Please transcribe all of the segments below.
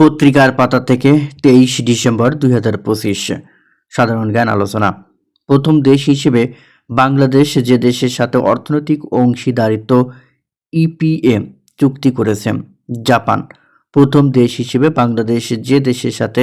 পত্রিকার পাতা থেকে তেইশ ডিসেম্বর দুই হাজার পঁচিশ। সাধারণ জ্ঞান আলোচনা। প্রথম দেশ হিসেবে বাংলাদেশ যে দেশের সাথে অর্থনৈতিক অংশীদারিত্ব ইপিএ চুক্তি করেছে, জাপান। প্রথম দেশ হিসেবে বাংলাদেশ যে দেশের সাথে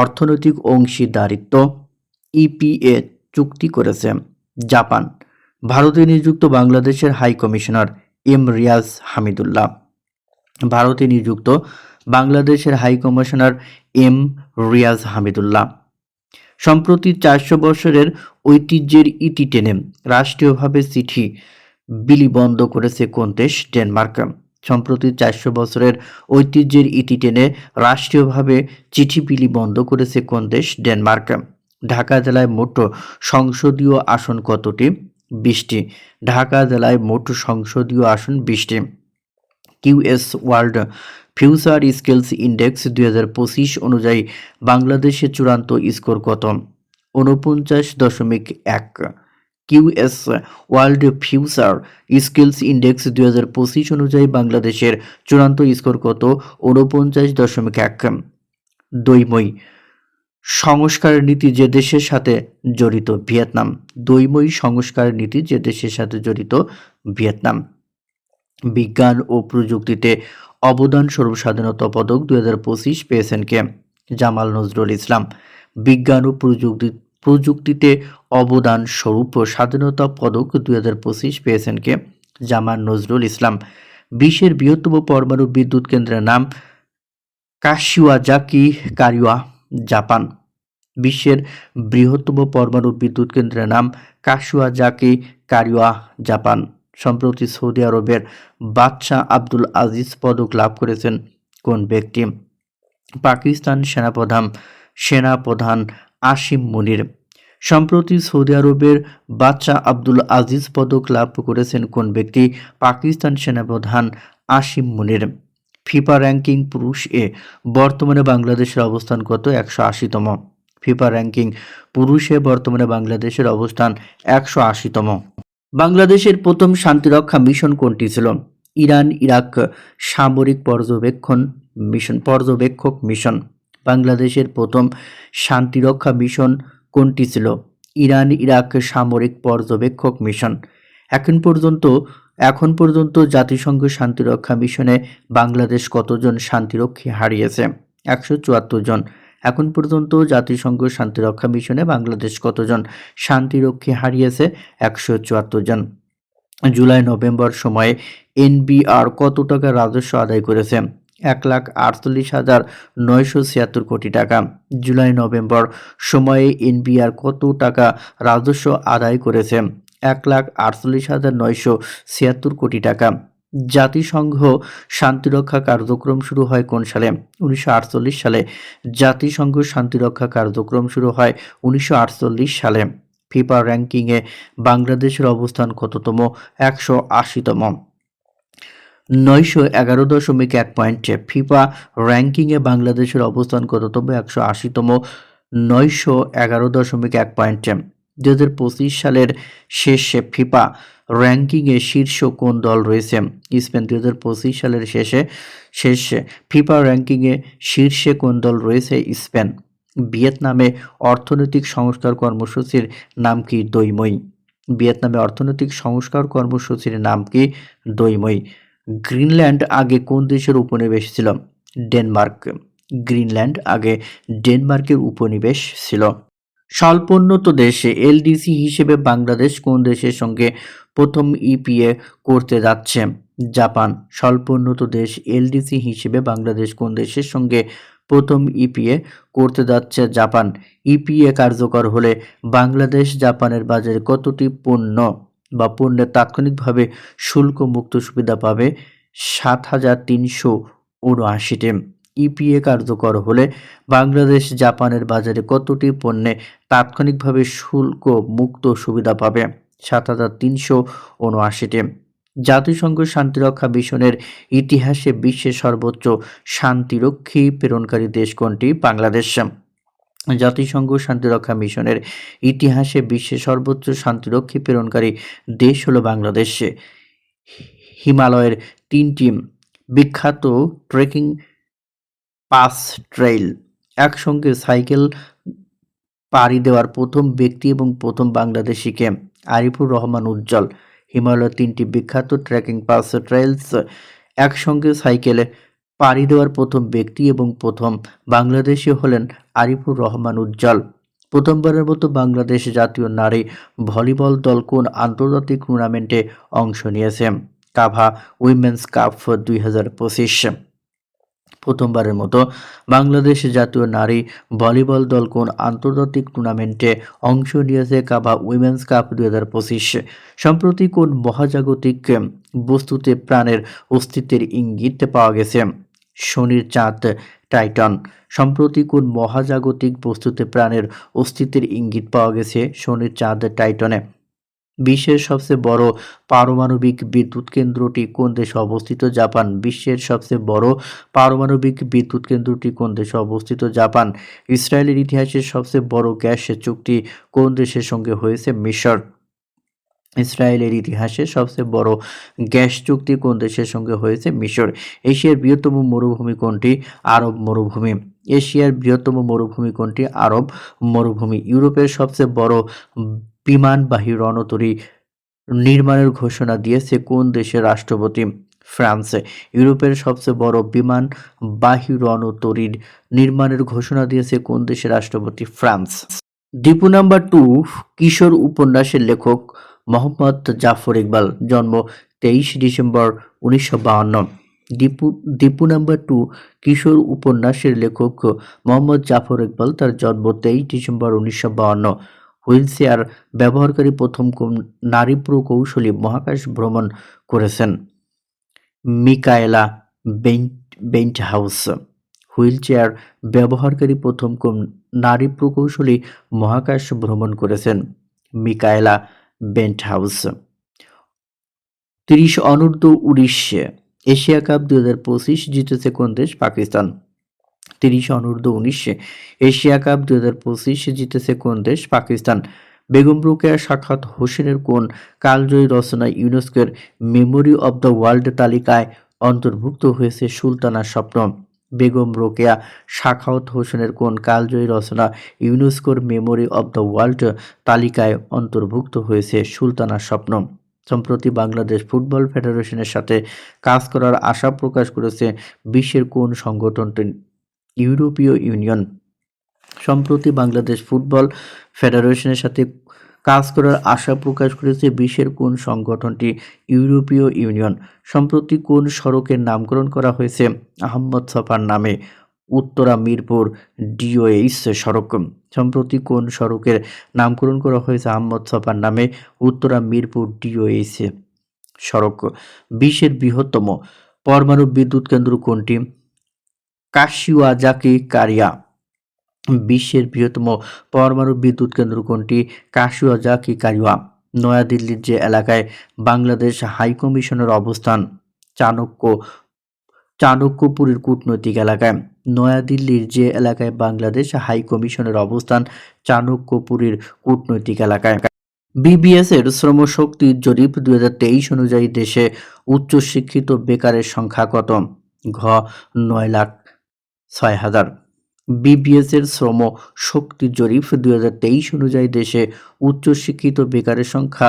অর্থনৈতিক অংশীদারিত্ব ইপিএ চুক্তি করেছে, জাপান। ভারতে নিযুক্ত বাংলাদেশের high commissioner M Riaz Hamidullah. ভারতে নিযুক্ত বাংলাদেশের high commissioner M Riaz Hamidullah. সম্প্রতি চারশো বছরের ঐতিহ্যের ইতি টেনে রাষ্ট্রীয়ভাবে চিঠি বিলি বন্ধ করেছে কোন দেশ ডেনমার্ক। সম্প্রতি চারশো বছরের ঐতিহ্যের ইতি টেনে রাষ্ট্রীয়ভাবে চিঠি বিলি বন্ধ করেছে কোন দেশ ডেনমার্ক। ঢাকা জেলায় মোট সংসদীয় আসন কতটি? বিশটি। ঢাকা জেলায় মোট সংসদীয় আসন বিশটি। QS world future skills index দুই হাজার পঁচিশ অনুযায়ী বাংলাদেশের চূড়ান্ত স্কোর কত? উনপঞ্চাশ দশমিক এক। QS world future skills index দুই হাজার পঁচিশ অনুযায়ী বাংলাদেশের চূড়ান্ত স্কোর কত? উনপঞ্চাশ দশমিক এক। দৈময় সংস্কার নীতি যে দেশের সাথে জড়িত, ভিয়েতনাম। দৈময় সংস্কার নীতি যে দেশের সাথে জড়িত, ভিয়েতনাম। বিজ্ঞান ও প্রযুক্তিতে অবদান স্বরূপ স্বাধীনতা পদক পঁচিশ পেয়েছেন কে জামাল নজরুল ইসলাম। বিজ্ঞান ও প্রযুক্তি, প্রযুক্তিতে অবদান স্বরূপ স্বাধীনতা পদক দুই হাজার পঁচিশ পেয়েছেন কে জামাল নজরুল ইসলাম। বিশ্বের বৃহত্তম পরমাণু বিদ্যুৎ কেন্দ্রের নাম কাশিওয়াজাকি কারিওয়া, জাপান। বিশ্বের বৃহত্তম পরমাণু বিদ্যুৎ কেন্দ্রের নাম কাশিওয়াজাকি কারিওয়া, জাপান। সম্প্রতি সৌদি আরবের বাদশাহ আব্দুল আজিজ পদক লাভ করেছেন কোন ব্যক্তি? পাকিস্তান সেনাপ্রধান সেনাপ্রধান আসিম মুনির। সম্প্রতি সৌদি আরবের বাদশাহ আব্দুল আজিজ পদক লাভ করেছেন কোন ব্যক্তি? পাকিস্তান সেনাপ্রধান আসিম মুনির। ফিফা র্যাঙ্কিং পুরুষ এ, বর্তমানে বাংলাদেশের অবস্থান কত? একশো আশিতম। ফিফা র্যাঙ্কিং পুরুষে বর্তমানে বাংলাদেশের অবস্থান একশো আশিতম। বাংলাদেশের প্রথম শান্তিরক্ষা মিশন কোনটি ছিল? ইরান, ইরাক, সামরিক পর্যবেক্ষণ মিশন, পর্যবেক্ষক মিশন। বাংলাদেশের প্রথম শান্তিরক্ষা মিশন কোনটি ছিল? ইরান, ইরাক, সামরিক পর্যবেক্ষক মিশন। এখন পর্যন্ত এখন পর্যন্ত জাতিসংঘ শান্তিরক্ষা মিশনে বাংলাদেশ কতজন শান্তিরক্ষী হারিয়েছে? একশো চুয়াত্তর জন। এখন পর্যন্ত জাতিসংঘ শান্তিরক্ষা মিশনে বাংলাদেশ কতজন শান্তিরক্ষী হারিয়েছে? একশো চুয়াত্তর জন। জুলাই, নভেম্বর সময়ে এনবিআর কত টাকা রাজস্ব আদায় করেছে? এক লাখ আটচল্লিশ হাজার নয়শো ছিয়াত্তর কোটি টাকা। জুলাই, নভেম্বর সময়ে এনবিআর কত টাকা রাজস্ব আদায় করেছে? এক লাখ আটচল্লিশ হাজার নয়শো ছিয়াত্তর কোটি টাকা। জাতিসংঘ শান্তিরক্ষা কার্যক্রম শুরু হয় কোন সালে? উনিশশো আটচল্লিশ সালে। জাতিসংঘ শান্তিরক্ষা কার্যক্রম শুরু হয় উনিশশো আটচল্লিশ সালে। ফিফা র্যাঙ্কিংয়ে বাংলাদেশের অবস্থান কততম? একশো আশিতম। নয়শো এগারো দশমিক এক পয়েন্টে ফিফা র্যাঙ্কিংয়ে বাংলাদেশের অবস্থান কততম? একশো আশিতম। নয়শো এগারো দশমিক এক পয়েন্টে। দু হাজার পঁচিশ সালের শেষে ফিফা র্যাঙ্কিংয়ে শীর্ষ কোন দল রয়েছে? স্পেন দু হাজার পঁচিশ সালের শেষে শেষে ফিফা র্যাঙ্কিংয়ে শীর্ষে কোন দল রয়েছে? স্পেন। ভিয়েতনামে অর্থনৈতিক সংস্কার কর্মসূচির নাম কি দৈময়ী ভিয়েতনামে অর্থনৈতিক সংস্কার কর্মসূচির নাম কি দৈময়ী গ্রিনল্যান্ড আগে কোন দেশের উপনিবেশ ছিল? ডেনমার্ক। গ্রিনল্যান্ড আগে ডেনমার্কের উপনিবেশ ছিল। স্বল্পোন্নত দেশে এলডিসি হিসেবে বাংলাদেশ কোন দেশের সঙ্গে প্রথম ইপিএ করতে যাচ্ছে? জাপান, স্বল্পোন্নত দেশ এলডিসি হিসেবে বাংলাদেশ কোন দেশের সঙ্গে প্রথম ইপিএ করতে যাচ্ছে? জাপান, ইপিএ কার্যকর হলে বাংলাদেশ জাপানের বাজারে কতটি পণ্য বা পণ্যের তাৎক্ষণিকভাবে শুল্কমুক্ত সুবিধা পাবে? সাত হাজার তিনশো উনআশিটি। ইপিএ কার্যকর হলে বাংলাদেশ জাপানের বাজারে কতটি পণ্যে তাৎক্ষণিকভাবে শুল্ক মুক্ত সুবিধা পাবে? সাত হাজার তিনশো উনআশিটি। জাতিসংঘ শান্তিরক্ষা মিশনের ইতিহাসে বিশ্বের সর্বোচ্চ শান্তিরক্ষী প্রেরণকারী দেশ কোনটি? বাংলাদেশ। জাতিসংঘ শান্তিরক্ষা মিশনের ইতিহাসে বিশ্বের সর্বোচ্চ শান্তিরক্ষী প্রেরণকারী দেশ হলো বাংলাদেশ। হিমালয়ের তিনটি বিখ্যাত ট্রেকিং পাস ট্রেইল, একসঙ্গে সাইকেল পাড়ি দেওয়ার প্রথম ব্যক্তি এবং প্রথম বাংলাদেশিকে আরিফুর রহমান উজ্জ্বল। হিমালয়ের তিনটি বিখ্যাত ট্রেকিং পাস ট্রেইলস একসঙ্গে সাইকেলে পাড়ি দেওয়ার প্রথম ব্যক্তি এবং প্রথম বাংলাদেশি হলেন আরিফুর রহমান উজ্জ্বল। প্রথমবারের মতো বাংলাদেশ জাতীয় নারী ভলিবল দল কোন আন্তর্জাতিক টুর্নামেন্টে অংশ নিয়েছে? কাভা উইমেন্স কাপ দুই হাজার পঁচিশ। প্রথমবারের মতো বাংলাদেশ জাতীয় নারী ভলিবল দল কোন আন্তর্জাতিক টুর্নামেন্টে অংশ নিয়েছে কাভা উইমেন্স কাপ দুই হাজার পঁচিশ? সম্প্রতি কোন মহাজাগতিক বস্তুতে প্রাণের অস্তিত্বের ইঙ্গিত পাওয়া গেছে? শনির চাঁদ, টাইটন। সম্প্রতি কোন মহাজাগতিক বস্তুতে প্রাণের অস্তিত্বের ইঙ্গিত পাওয়া গেছে? শনির চাঁদ, টাইটনে। বিশ্বের সবচেয়ে বড় পারমাণবিক বিদ্যুৎ কেন্দ্রটি কোন দেশে অবস্থিত? জাপান। বিশ্বের সবচেয়ে বড় পারমাণবিক বিদ্যুৎ কেন্দ্রটি কোন দেশে অবস্থিত? জাপান। ইসরায়েলের ইতিহাসের সবচেয়ে বড় গ্যাস চুক্তি কোন দেশের সঙ্গে হয়েছে? মিশর। ইসরায়েলের ইতিহাসে সবচেয়ে বড় গ্যাস চুক্তি কোন দেশের সঙ্গে হয়েছে? মিশর। এশিয়ার বৃহত্তম মরুভূমি কোনটি? আরব মরুভূমি। এশিয়ার বৃহত্তম মরুভূমি কোনটি? আরব মরুভূমি। ইউরোপের সবচেয়ে বড় বিমানবাহী রণতরী নির্মাণের ঘোষণা দিয়েছে কোন দেশের রাষ্ট্রপতি? ফ্রান্সে। ইউরোপের সবচেয়ে বড় বিমান বাহী রণতরীর নির্মাণের ঘোষণা দিয়েছে কোন দেশের রাষ্ট্রপতি? ফ্রান্স। দীপু নাম্বার টু, কিশোর উপন্যাসের লেখক মোহাম্মদ জাফর ইকবাল, জন্ম তেইশ ডিসেম্বর উনিশশো বাহান্ন। দীপু দীপু নাম্বার টু, কিশোর উপন্যাসের লেখক মোহাম্মদ জাফর ইকবাল, তার জন্ম তেইশ ডিসেম্বর উনিশশো বাহান্ন। হুইলচেয়ার ব্যবহারকারী প্রথম নারী প্রকৌশলী মহাকাশ ভ্রমণ করেছেন। মিকায়েলা বেন্ট হাউস হুইলচেয়ার ব্যবহারকারী প্রথম নারী প্রকৌশলী মহাকাশ ভ্রমণ করেছেন। মিকায়েলা বেন্ট হাউস তিরিশ অনূর্ধ্ব উনিশ এশিয়া কাপ দু হাজার পঁচিশ জিতেছে কোন দেশ? পাকিস্তান। তিরিশ অনূর্ধ্ব উনিশে এশিয়া কাপ দু হাজার পঁচিশে জিতেছে কোন দেশ? পাকিস্তান। বেগম রোকেয়া সাক্ষাৎ হোসেনের কোন কালজয়ী রচনা ইউনেস্কোর মেমোরি অব দ্য ওয়ার্ল্ড তালিকায় অন্তর্ভুক্ত হয়েছে সুলতানার স্বপ্ন? বেগম রোকেয়া সাখাওয়াত হোসেনের কোন কালজয়ী রচনা ইউনেস্কোর মেমোরি অব দ্য ওয়ার্ল্ড তালিকায় অন্তর্ভুক্ত হয়েছে সুলতানার স্বপ্ন? সম্প্রতি বাংলাদেশ ফুটবল ফেডারেশনের সাথে কাজ করার আশা প্রকাশ করেছে বিশ্বের কোন সংগঠনটি ইউরোপীয় ইউনিয়ন। সম্প্রতি বাংলাদেশ ফুটবল ফেডারেশনের সাথে কাজ করার আশা প্রকাশ করেছে বিশ্বের কোন সংগঠনটি, ইউরোপীয় ইউনিয়ন। সম্প্রতি কোন সড়কের নামকরণ করা হয়েছে, আহমদ সফার নামে। উত্তরা, মিরপুর, ডিওএইচ সড়ক। সম্প্রতি কোন সড়কের নামকরণ করা হয়েছে, আহমদ সফার নামে। উত্তরা, মিরপুর, ডিওএইচ সড়ক। বিশ্বের বৃহত্তম পরমাণু বিদ্যুৎ কেন্দ্র কোনটি? কাশিওয়াজাকি কারিয়া, বিশ্বের বৃহত্তম পরমাণু বিদ্যুৎ কেন্দ্র কোনটি? কাশিওয়াজাকি কারিয়া, নয়াদিল্লির যে এলাকায় বাংলাদেশ হাই কমিশনের অবস্থান, চাণক্য, চাণক্যপুরীর কূটনৈতিক এলাকায়। নয়াদিল্লির যে এলাকায় বাংলাদেশ হাই কমিশনের অবস্থান, চাণক্যপুরীর কূটনৈতিক এলাকায়। বিবিএস এর শ্রমশক্তি জরিপ তেইশ অনুযায়ী দেশে উচ্চশিক্ষিত বেকারের সংখ্যা কত? ঘ, নয় লাখ ছয় হাজার। বিবিএস এর শ্রম শক্তি জরিপ দুই হাজার তেইশ অনুযায়ী দেশে উচ্চশিক্ষিত বেকারের সংখ্যা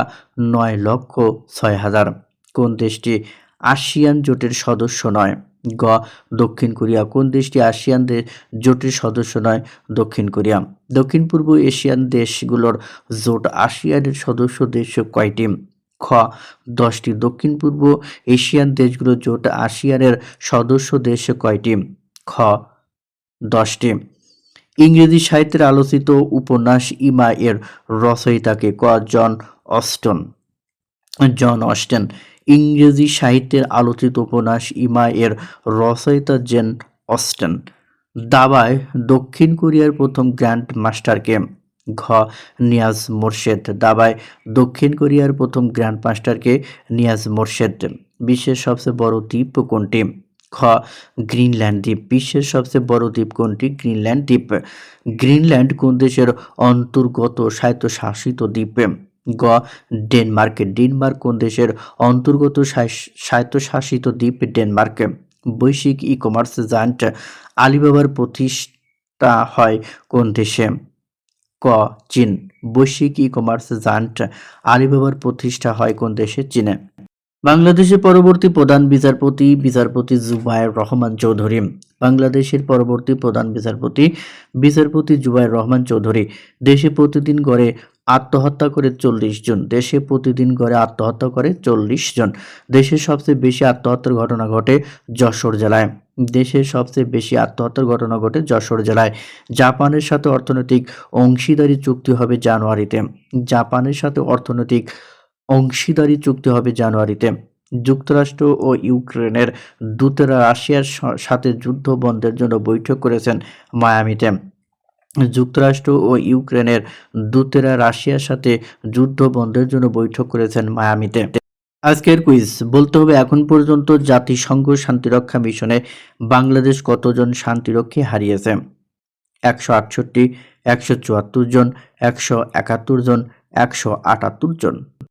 নয় লক্ষ ছয় হাজার। কোন দেশটি আসিয়ান জোটের সদস্য নয়? গ, দক্ষিণ কোরিয়া। কোন দেশটি আসিয়ান জোটের সদস্য নয়? দক্ষিণ কোরিয়া। দক্ষিণ পূর্ব এশিয়ান দেশগুলোর জোট আসিয়ানের সদস্য দেশ কয়টি? খ, দশটি। দক্ষিণ পূর্ব এশিয়ান দেশগুলো জোট আসিয়ানের সদস্য দেশ কয়টি? খ, দশটি। ইংরেজি সাহিত্যের আলোচিত উপন্যাস ইমা এর রচয়িতাকে ক, জন অস্টন। জন অস্টেন, ইংরেজি সাহিত্যের আলোচিত উপন্যাস ইমা এর রচয়িতা জেন অস্টেন। দাবায় দক্ষিণ কোরিয়ার প্রথম গ্র্যান্ড মাস্টারকে ঘ, নিয়াজ মোরশেদ। দাবায় দক্ষিণ কোরিয়ার প্রথম গ্র্যান্ড মাস্টারকে নিয়াজ মোরশেদ। বিশ্বের সবচেয়ে বড় দ্বীপ কোনটি? খ, গ্রিনল্যান্ড দ্বীপ। বিশ্বের সবচেয়ে বড় দ্বীপ কোনটি? গ্রিনল্যান্ড দ্বীপ। গ্রিনল্যান্ড কোন দেশের অন্তর্গত স্বায়ত্তশাসিত দ্বীপ? গ, ডেনমার্ক। ডেনমার্ক কোন দেশের অন্তর্গত স্বায়- স্বায়ত্তশাসিত দ্বীপ? ডেনমার্ক। বৈশ্বিক ই কমার্স জায়ান্ট আলিবাবার প্রতিষ্ঠা হয় কোন দেশে? ক, চীন। বৈশ্বিক ই কমার্স জায়ান্ট আলিবাবার প্রতিষ্ঠা হয় কোন দেশে? চীনে। বাংলাদেশের পরবর্তী প্রধান বিচারপতি বিচারপতি জুবায়ের রহমান চৌধুরী। বাংলাদেশের পরবর্তী প্রধান বিচারপতি বিচারপতি জুবায়ের রহমান চৌধুরী দেশে প্রতিদিন গড়ে আত্মহত্যা করে চল্লিশ জন। দেশে প্রতিদিন গড়ে আত্মহত্যা করে চল্লিশ জন। দেশের সবচেয়ে বেশি আত্মহত্যার ঘটনা ঘটে যশোর জেলায়। দেশের সবচেয়ে বেশি আত্মহত্যার ঘটনা ঘটে যশোর জেলায়। জাপানের সাথে অর্থনৈতিক অংশীদারি চুক্তি হবে জানুয়ারিতে। জাপানের সাথে অর্থনৈতিক অংশীদারি চুক্তি হবে জানুয়ারিতে। যুক্তরাষ্ট্র ও ইউক্রেনের দূতেরা রাশিয়ার সাথে যুদ্ধ বন্ধের জন্য বৈঠক করেছেন মায়ামিতে। যুক্তরাষ্ট্র ও ইউক্রেনের দূতেরা রাশিয়ার সাথে যুদ্ধ বন্ধের জন্য বৈঠক করেছেন মায়ামিতে। আজকের কুইজ, বলতে হবে এখন পর্যন্ত জাতিসংঘ শান্তিরক্ষা মিশনে বাংলাদেশ কতজন শান্তিরক্ষী হারিয়েছে? একশো আটষট্টি, একশো চুয়াত্তর জন, একশো একাত্তর জন, একশো আটাত্তর জন।